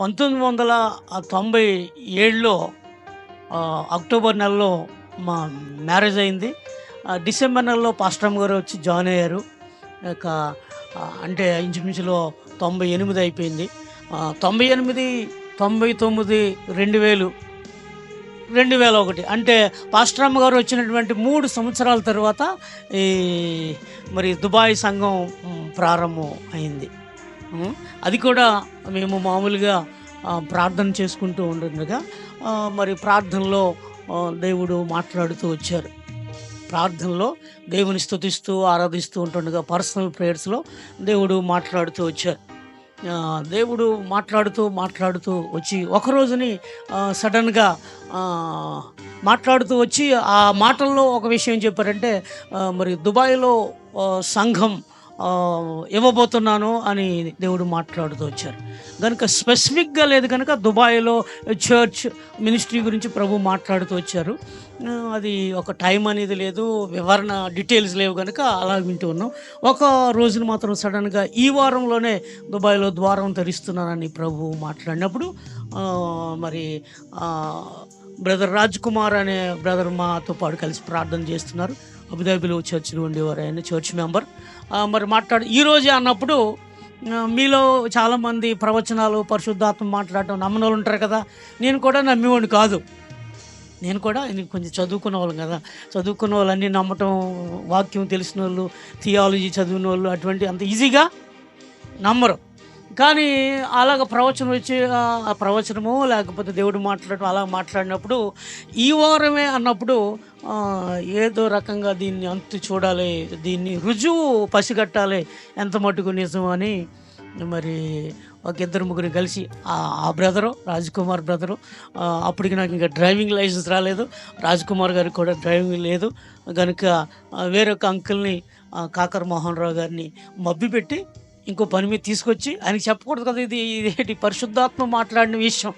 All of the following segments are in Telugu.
పంతొమ్మిది వందల తొంభై ఏడులో అక్టోబర్ నెలలో మా మ్యారేజ్ అయింది. డిసెంబర్ నెలలో పాస్టమ్ గారు వచ్చి జాయిన్ అయ్యారు. ఇక అంటే ఇంచుమించులో తొంభై ఎనిమిది అయిపోయింది. తొంభై ఎనిమిది తొంభై తొమ్మిది రెండు వేలు రెండు వేల ఒకటి. అంటే పాస్టరమ్మ గారు వచ్చినటువంటి మూడు సంవత్సరాల తర్వాత ఈ మరి దుబాయ్ సంఘం ప్రారంభం అయింది. అది కూడా మేము మామూలుగా ప్రార్థన చేసుకుంటూ ఉండగా మరి ప్రార్థనలో దేవుడు మాట్లాడుతూ వచ్చారు. ప్రార్థనలో దేవుని స్థుతిస్తూ ఆరాధిస్తూ ఉంటుండగా పర్సనల్ ప్రేయర్స్లో దేవుడు మాట్లాడుతూ వచ్చారు. దేవుడు మాట్లాడుతూ మాట్లాడుతూ వచ్చి ఒక రోజుని సడన్గా మాట్లాడుతూ వచ్చి ఆ మాటల్లో ఒక విషయం చెప్పారంటే మరి దుబాయ్లో సంఘం ఇవ్వబోతున్నాను అని దేవుడు మాట్లాడుతూ వచ్చారు. కనుక స్పెసిఫిక్గా లేదు కనుక దుబాయ్లో చర్చ్ మినిస్ట్రీ గురించి ప్రభు మాట్లాడుతూ వచ్చారు. అది ఒక టైం అనేది లేదు వివరణ డీటెయిల్స్ లేవు కనుక అలా వింటూ ఉన్నాం. ఒక రోజున మాత్రం సడన్గా ఈ వారంలోనే దుబాయ్లో ద్వారం తెరుస్తున్నానని ప్రభు మాట్లాడినప్పుడు మరి బ్రదర్ రాజ్ కుమార్ అనే బ్రదర్ మాతో పాటు కలిసి ప్రార్థన చేస్తున్నారు. అబుదాబిలో చర్చిలో ఉండేవారు ఆయన చర్చ్ మెంబర్ మరి మాట్లాడు ఈరోజే అన్నప్పుడు మీలో చాలామంది ప్రవచనాలు పరిశుద్ధాత్మ మాట్లాడటం నమ్మనోళ్ళు వాళ్ళు ఉంటారు కదా. నేను కూడా నమ్మేవాడిని కాదు. నేను కూడా కొంచెం చదువుకున్న వాళ్ళం కదా. చదువుకున్న వాళ్ళన్నీ నమ్మటం వాక్యం తెలిసిన వాళ్ళు థియాలజీ చదివిన వాళ్ళు అటువంటి అంత ఈజీగా నమ్మరు. కానీ అలాగ ప్రవచనం వచ్చి ఆ ప్రవచనము లేకపోతే దేవుడు మాట్లాడటం అలా మాట్లాడినప్పుడు ఈ వారమే అన్నప్పుడు ఏదో రకంగా దీన్ని అంతు చూడాలి దీన్ని రుజువు పసిగట్టాలి ఎంత మటుకు నిజం అని మరి ఒక ఇద్దరు ముగ్గురు కలిసి ఆ బ్రదరు రాజ్కుమార్ బ్రదరు అప్పటికి నాకు ఇంకా డ్రైవింగ్ లైసెన్స్ రాలేదు రాజ్కుమార్ గారికి కూడా డ్రైవింగ్ లేదు కనుక వేరొక అంకుల్ని ఆ, కాకర మోహన్ రావు గారిని మబ్బిపెట్టి ఇంకో పని మీద తీసుకొచ్చి ఆయనకి చెప్పకూడదు కదా ఇది ఇదేంటి పరిశుద్ధాత్మ మాట్లాడిన విషయం.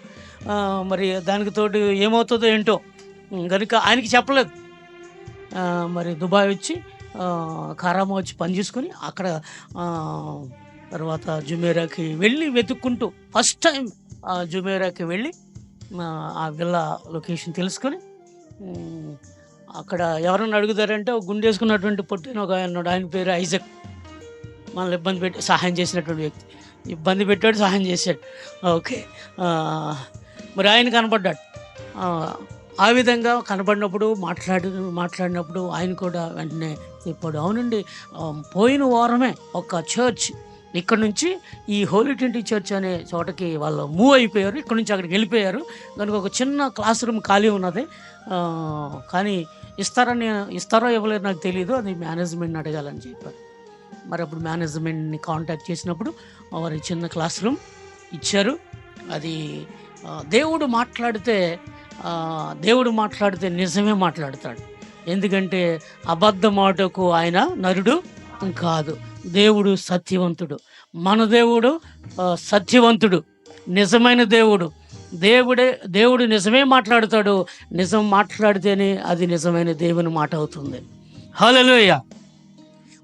మరి దానికి తోడు ఏమవుతుందో ఏంటో కనుక ఆయనకి చెప్పలేదు. మరి దుబాయ్ వచ్చి ఆ, కారామా వచ్చి పని చేసుకొని అక్కడ తర్వాత జుమేరాకి వెళ్ళి వెతుక్కుంటూ ఫస్ట్ టైం ఆ జుమేరాకి వెళ్ళి ఆ, విల్లా లొకేషన్ తెలుసుకొని అక్కడ ఎవరన్నా అడుగుతారంటే గుండేసుకున్నటువంటి గుండె వేసుకున్నటువంటి పొట్టిన ఒక ఆయన ఆయన పేరు ఐజక్. మనల్ని ఇబ్బంది పెట్టి సహాయం చేసినటువంటి వ్యక్తి. ఇబ్బంది పెట్టాడు సహాయం చేశాడు. ఓకే. మరి ఆయన కనపడ్డాడు ఆ, విధంగా కనపడినప్పుడు మాట్లాడి మాట్లాడినప్పుడు ఆయన కూడా వెంటనే చెప్పాడు. అవునండి పోయిన వారమే ఒక చర్చ్ ఇక్కడ నుంచి ఈ హోలీ ట్వంటీ చర్చ్ అనే చోటకి వాళ్ళు మూవ్ అయిపోయారు. ఇక్కడ నుంచి అక్కడికి వెళ్ళిపోయారు. కనుక ఒక చిన్న క్లాస్ రూమ్ ఖాళీ ఉన్నది. కానీ ఇస్తారని ఇస్తారో ఇవ్వలేరు నాకు తెలియదు అది మేనేజ్మెంట్ని అడగాలని చెప్పారు. మరి అప్పుడు మేనేజ్మెంట్ని కాంటాక్ట్ చేసినప్పుడు వారి చిన్న క్లాస్ రూమ్ ఇచ్చారు. అది దేవుడు మాట్లాడితే దేవుడు మాట్లాడితే నిజమే మాట్లాడతాడు. ఎందుకంటే అబద్ధమాటకు ఆయన నరుడు కాదు. దేవుడు సత్యవంతుడు. మన దేవుడు సత్యవంతుడు. నిజమైన దేవుడు. దేవుడే దేవుడు నిజమే మాట్లాడతాడు. నిజం మాట్లాడితేనే అది నిజమైన దేవుని మాట అవుతుంది. హలోయ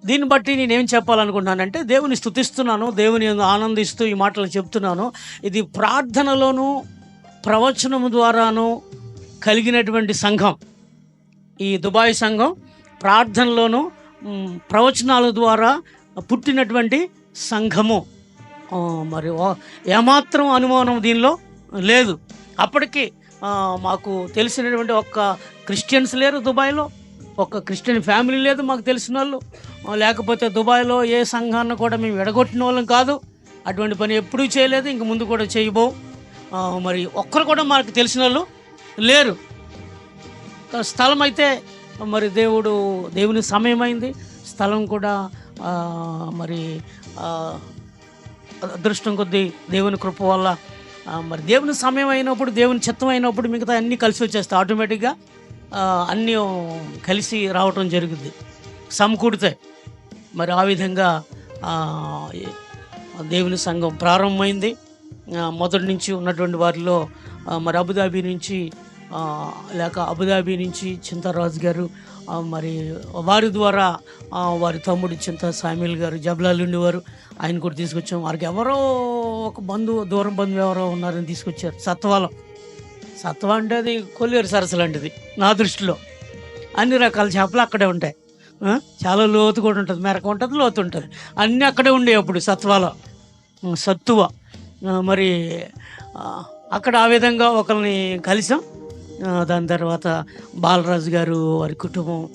దీన్ని బట్టి నేనేం చెప్పాలనుకుంటున్నానంటే దేవుని స్థుతిస్తున్నాను దేవుని ఆనందిస్తూ ఈ మాటలు చెప్తున్నాను. ఇది ప్రార్థనలోను ప్రవచనము ద్వారాను కలిగినటువంటి సంఘం. ఈ దుబాయ్ సంఘం ప్రార్థనలోను ప్రవచనాల ద్వారా పుట్టినటువంటి సంఘము. మరి ఏమాత్రం అనుమానం దీనిలో లేదు. అప్పటికి మాకు తెలిసినటువంటి ఒక్క క్రిస్టియన్స్ లేరు దుబాయ్లో. ఒక్క క్రిస్టియన్ ఫ్యామిలీ లేదు మాకు తెలిసిన వాళ్ళు లేకపోతే దుబాయ్లో ఏ సంఘాన్ని కూడా మేము ఎడగొట్టిన వాళ్ళం కాదు. అటువంటి పని ఎప్పుడూ చేయలేదు ఇంక ముందు కూడా చేయబో. మరి ఒక్కరు కూడా మనకు తెలిసిన వాళ్ళు లేరు. స్థలం అయితే మరి దేవుడు దేవుని సమయమైంది స్థలం కూడా మరి అదృష్టం కొద్దీ దేవుని కృప వల్ల మరి దేవుని సమయం అయినప్పుడు దేవుని చిత్తం అయినప్పుడు మిగతా అన్నీ కలిసి వచ్చేస్తాయి. ఆటోమేటిక్గా అన్నీ కలిసి రావటం జరుగుద్ది. సమకూడితే మరి ఆ విధంగా దేవుని సంఘం ప్రారంభమైంది. మొదటి నుంచి ఉన్నటువంటి వారిలో మరి అబుదాబి నుంచి లేక అబుదాబి నుంచి చింతరాజు గారు మరి వారి ద్వారా వారి తమ్ముడు చింత సామిల్ గారు జబ్లాలు ఉండేవారు. ఆయన కూడా తీసుకొచ్చాం. వారికి ఎవరో ఒక బంధువు దూరం బంధువు ఎవరో ఉన్నారని తీసుకొచ్చారు. సత్వాలం. సత్వ అంటే అది కొల్లేరు సరస్సు లాంటిది నా దృష్టిలో. అన్ని రకాల చేపలు అక్కడే ఉంటాయి. చాలా లోతు కూడా ఉంటుంది మెరక ఉంటుంది లోతు ఉంటుంది. అన్నీ అక్కడే ఉండే అప్పుడు సత్వాలో. సత్తువ. మరి అక్కడ ఆ విధంగా ఒకరిని కలిసాం. దాని తర్వాత బాలరాజు గారు వారి కుటుంబం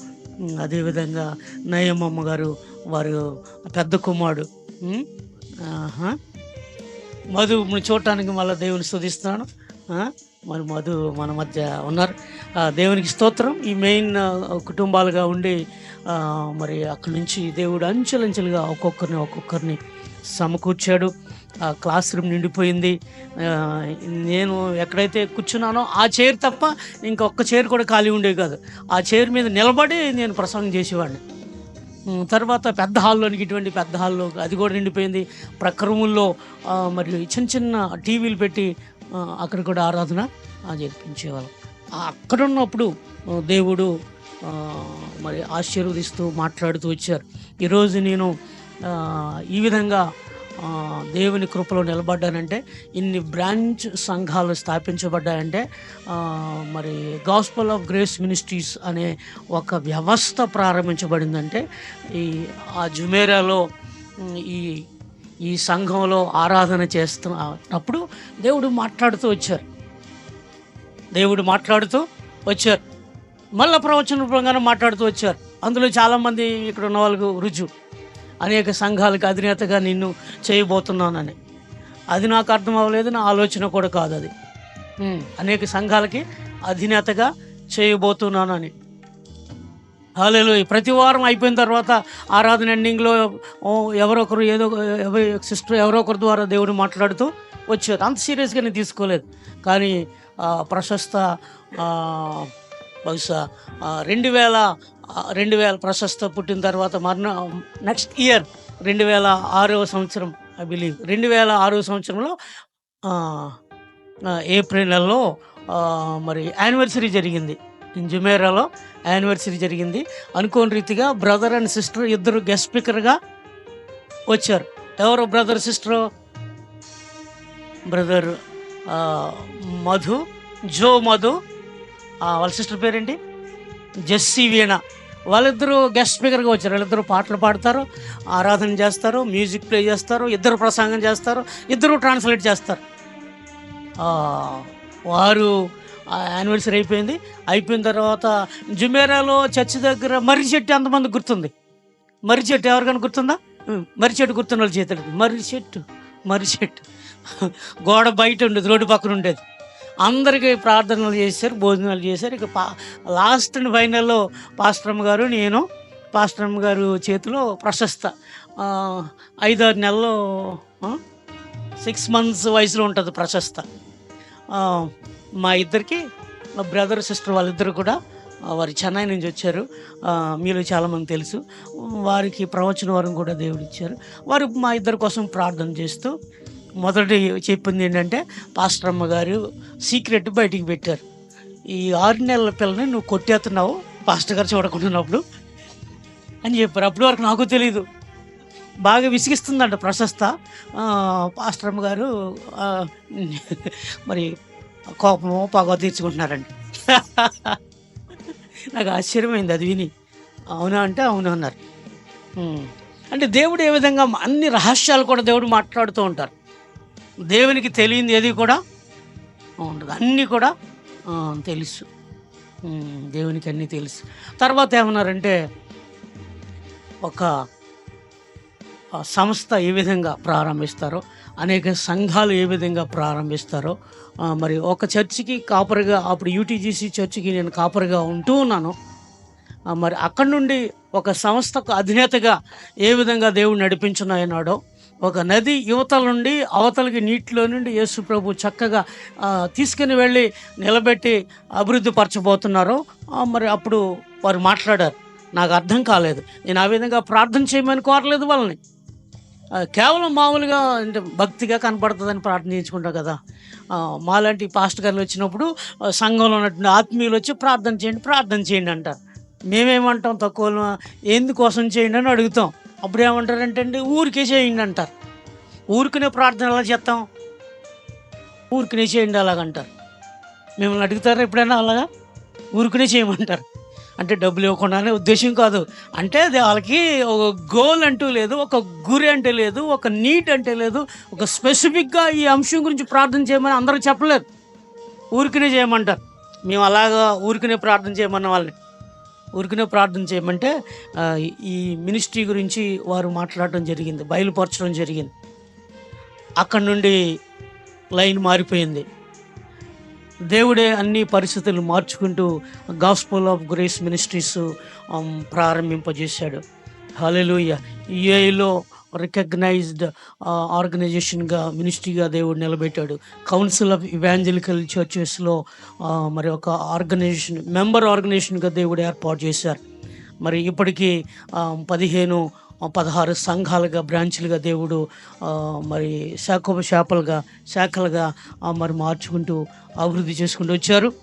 అదేవిధంగా నయమమ్మ గారు వారు పెద్ద కుమారుడు. మధు చూడటానికి మళ్ళీ దేవుని స్తుతిస్తున్నాను మరి మధు మన మధ్య ఉన్నారు. ఆ, దేవునికి స్తోత్రం. ఈ మెయిన్ కుటుంబాలుగా ఉండి మరి అక్కడి నుంచి దేవుడు అంచెలంచెలుగా ఒక్కొక్కరిని ఒక్కొక్కరిని సమకూర్చాడు. ఆ క్లాస్ రూమ్ నిండిపోయింది. నేను ఎక్కడైతే కూర్చున్నానో ఆ చైర్ తప్ప ఇంకొక చైర్ కూడా ఖాళీ ఉండేవి కాదు. ఆ చైర్ మీద నిలబడి నేను ప్రసంగం చేసేవాడిని. తర్వాత పెద్ద హాల్లోనికి ఇటువంటి పెద్ద హాల్లో అది కూడా నిండిపోయింది. ప్రక్క రూముల్లో మరి చిన్న చిన్న టీవీలు పెట్టి అక్కడ కూడా ఆరాధన జరిపించేవాళ్ళం. అక్కడ ఉన్నప్పుడు దేవుడు మరి ఆశీర్వదిస్తూ మాట్లాడుతూ వచ్చారు. ఈరోజు నేను ఈ విధంగా దేవుని కృపలో నిలబడ్డానంటే ఇన్ని బ్రాంచ్ సంఘాలు స్థాపించబడ్డాయంటే మరి గాస్పల్ ఆఫ్ గ్రేస్ మినిస్ట్రీస్ అనే ఒక వ్యవస్థ ప్రారంభించబడిందంటే ఈ ఆ జుమేరాలో ఈ ఈ సంఘంలో ఆరాధన చేస్తున్నప్పుడు దేవుడు మాట్లాడుతూ వచ్చారు. దేవుడు మాట్లాడుతూ వచ్చారు. మళ్ళా ప్రవచన రూపంగానే మాట్లాడుతూ వచ్చారు. అందులో చాలామంది ఇక్కడ ఉన్న వాళ్ళకు రుజు అనేక సంఘాలకు అధినేతగా నిన్ను చేయబోతున్నానని. అది నాకు అర్థం అవ్వలేదు నా ఆలోచన కూడా కాదు అది. అనేక సంఘాలకి అధినేతగా చేయబోతున్నానని. హాలేలు ప్రతి వారం అయిపోయిన తర్వాత ఆరాధన ఎండింగ్లో ఎవరొకరు ఏదో ఎవరి సిస్టర్ ఎవరో ద్వారా దేవుడు మాట్లాడుతూ వచ్చారు. అంత సీరియస్గా నేను తీసుకోలేదు. కానీ ప్రశస్త బహుశా రెండు వేల రెండు వేల ప్రశస్త పుట్టిన తర్వాత మరణ నెక్స్ట్ ఇయర్ రెండు వేల ఆరవ సంవత్సరం ఐ బిలీవ్ రెండు వేల ఆరవ సంవత్సరంలో ఏప్రిల్ నెలలో మరి యానివర్సరీ జరిగింది. జుమేరాలో యానివర్సరీ జరిగింది. అనుకోని రీతిగా బ్రదర్ అండ్ సిస్టర్ ఇద్దరు గెస్ట్ స్పీకర్గా వచ్చారు. ఎవరు brother sister brother Madhu Jo Madhu వాళ్ళ సిస్టర్ పేరేంటి? జెస్సీ వీణ. వాళ్ళిద్దరూ గెస్ట్ స్పీకర్గా వచ్చారు. వాళ్ళిద్దరూ పాటలు పాడతారు ఆరాధన చేస్తారు మ్యూజిక్ ప్లే చేస్తారు ఇద్దరు ప్రసంగం చేస్తారు ఇద్దరు ట్రాన్స్లేట్ చేస్తారు. వారు యానివర్సరీ అయిపోయింది. అయిపోయిన తర్వాత జుమేరాలో చర్చి దగ్గర మర్రి చెట్టు ఎంతమంది గుర్తుంది? మర్రి చెట్టు ఎవరికైనా గుర్తుందా? మర్రి చెట్టు గుర్తున్న వాళ్ళు చేతులు మర్రి చెట్టు మర్రి చెట్టు. గోడ బయట ఉండేది రోడ్డు పక్కన ఉండేది. అందరికీ ప్రార్థనలు చేశారు భోజనాలు చేశారు. ఇక పా లాస్ట్ అండ్ ఫైనల్లో పాస్టరమ్మ గారు నేను పాస్టరమ్మ గారు చేతిలో ప్రశస్త. ఐదారు నెలలు సిక్స్ మంత్స్ వయసులో ఉంటుంది ప్రశస్త. మా ఇద్దరికి మా బ్రదర్ సిస్టర్ వాళ్ళిద్దరు కూడా వారు చెన్నై నుంచి వచ్చారు. మీలో చాలామంది తెలుసు. వారికి ప్రవచన వరం కూడా దేవుడు ఇచ్చారు. వారు మా ఇద్దరి కోసం ప్రార్థన చేస్తూ మొదటి చెప్పింది ఏంటంటే పాస్టర్ అమ్మ గారు సీక్రెట్ బయటికి పెట్టారు. ఈ ఆరు నెలల పిల్లని నువ్వు కొట్టేస్తున్నావు పాస్టర్ గారు చూడకుంటున్నప్పుడు అని చెప్పారు. అప్పటి వరకు నాకు తెలియదు బాగా విసిగిస్తుందంట ప్రశస్త. పాస్టర్ అమ్మ గారు మరి కోపమో పగ తీర్చుకుంటున్నారండి. నాకు ఆశ్చర్యమైంది అది విని. అవునా అంటే అవును అన్నారు. అంటే దేవుడు ఏ విధంగా అన్ని రహస్యాలు కూడా దేవుడు మాట్లాడుతూ ఉంటారు. దేవునికి తెలియంది ఏది కూడా ఉండదు. అన్నీ కూడా తెలుసు. దేవునికి అన్నీ తెలుసు. తర్వాత ఏమన్నారంటే ఒక సంస్థ ఏ విధంగా ప్రారంభిస్తారో అనేక సంఘాలు ఏ విధంగా ప్రారంభిస్తారో మరి ఒక చర్చికి కాపర్గా అప్పుడు యూటీజీసీ చర్చికి నేను కాపర్గా ఉంటూ ఉన్నాను. మరి అక్కడి నుండి ఒక సంస్థకు అధినేతగా ఏ విధంగా దేవుడు నడిపించున్నాయన్నాడో ఒక నది యువతల నుండి అవతలకి నీటిలో నుండి యేసు ప్రభు చక్కగా తీసుకుని వెళ్ళి నిలబెట్టి అభివృద్ధి పరచబోతున్నారు మరి అప్పుడు వారు మాట్లాడారు. నాకు అర్థం కాలేదు. నేను ఆ విధంగా ప్రార్థన చేయమని కోరలేదు వాళ్ళని. కేవలం మామూలుగా అంటే భక్తిగా కనపడుతుందని ప్రార్థన చేయించుకుంటాం కదా. మాలాంటి పాస్ట్ గారు వచ్చినప్పుడు సంఘంలో ఉన్నటువంటి ఆత్మీయులు వచ్చి ప్రార్థన చేయండి ప్రార్థన చేయండి అంటారు. మేమేమంటాం తక్కువ ఎందుకోసం చేయండి అని అడుగుతాం. అప్పుడు ఏమంటారంటే అండి ఊరికే చేయండి అంటారు. ఊరికనే ప్రార్థన ఎలా చేస్తాం? ఊరికనే చేయండి అలాగంటారు మిమ్మల్ని అడుగుతారా ఎప్పుడైనా అలాగా? ఊరికనే చేయమంటారు. అంటే డబ్బులు ఇవ్వకుండా అనే ఉద్దేశం కాదు. అంటే అది వాళ్ళకి ఒక గోల్ అంటూ లేదు ఒక గురి అంటే లేదు ఒక నీట్ అంటే లేదు ఒక స్పెసిఫిక్గా ఈ అంశం గురించి ప్రార్థన చేయమని అందరూ చెప్పలేరు. ఊరికనే చేయమంటారు. మేము అలాగా ఊరికనే ప్రార్థన చేయమన్న వాళ్ళని. ఊరికనే ప్రార్థన చేయమంటే ఈ మినిస్ట్రీ గురించి వారు మాట్లాడడం జరిగింది బయలుపరచడం జరిగింది. అక్కడ నుండి లైన్ మారిపోయింది. దేవుడే అన్ని పరిస్థితులు మార్చుకుంటూ గాస్పుల్ ఆఫ్ గ్రేస్ మినిస్ట్రీస్ ప్రారంభింపజేశాడు. హాలెలుయ యుఏలో రికగ్నైజ్డ్ ఆర్గనైజేషన్గా మినిస్ట్రీగా దేవుడు నిలబెట్టాడు. కౌన్సిల్ ఆఫ్ ఇవాంజలికల్ చర్చెస్లో మరి ఒక ఆర్గనైజేషన్ మెంబర్ ఆర్గనైజేషన్గా దేవుడు ఏర్పాటు చేశారు. మరి ఇప్పటికీ um, పదిహేను పదహారు సంఘాలుగా బ్రాంచ్లుగా దేవుడు మరి శాఖోప శాపలుగా శాఖలుగా మరి మార్చుకుంటూ అభివృద్ధి చేసుకుంటూ వచ్చారు.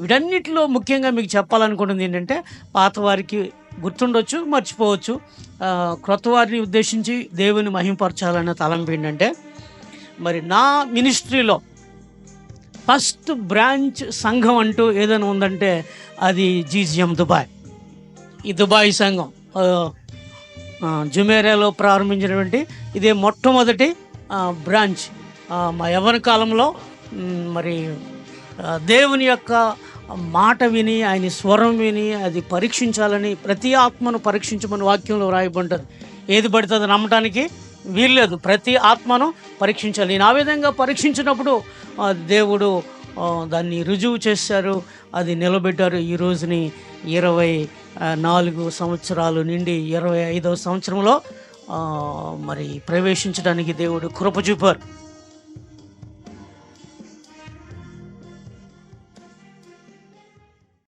వీటన్నిటిలో ముఖ్యంగా మీకు చెప్పాలనుకుంటుంది ఏంటంటే పాత వారికి గుర్తుండొచ్చు మర్చిపోవచ్చు. క్రొత్త వారిని ఉద్దేశించి దేవుని మహింపరచాలన్న తలంపు ఏంటంటే మరి నా మినిస్ట్రీలో ఫస్ట్ బ్రాంచ్ సంఘం అంటూ ఏదైనా ఉందంటే అది జీజిఎం దుబాయ్. ఈ దుబాయ్ సంఘం జుమేరాలో ప్రారంభించినటువంటి ఇదే మొట్టమొదటి బ్రాంచ్. మా యవన కాలంలో మరి దేవుని యొక్క మాట విని ఆయన స్వరం విని అది పరీక్షించాలని ప్రతి ఆత్మను పరీక్షించమని వాక్యంలో రాయబడ్డది ఏది పడుతుంది నమ్మటానికి వీల్లేదు. ప్రతి ఆత్మను పరీక్షించాలి. నేను ఆ విధంగా పరీక్షించినప్పుడు దేవుడు దాన్ని రుజువు చేశారు. అది నిలబెట్టారు. ఈ రోజుని ఇరవై నాలుగు సంవత్సరాలు నిండి ఇరవై ఐదవ సంవత్సరంలో మరి ప్రవేశించడానికి దేవుడు కృప చూపారు.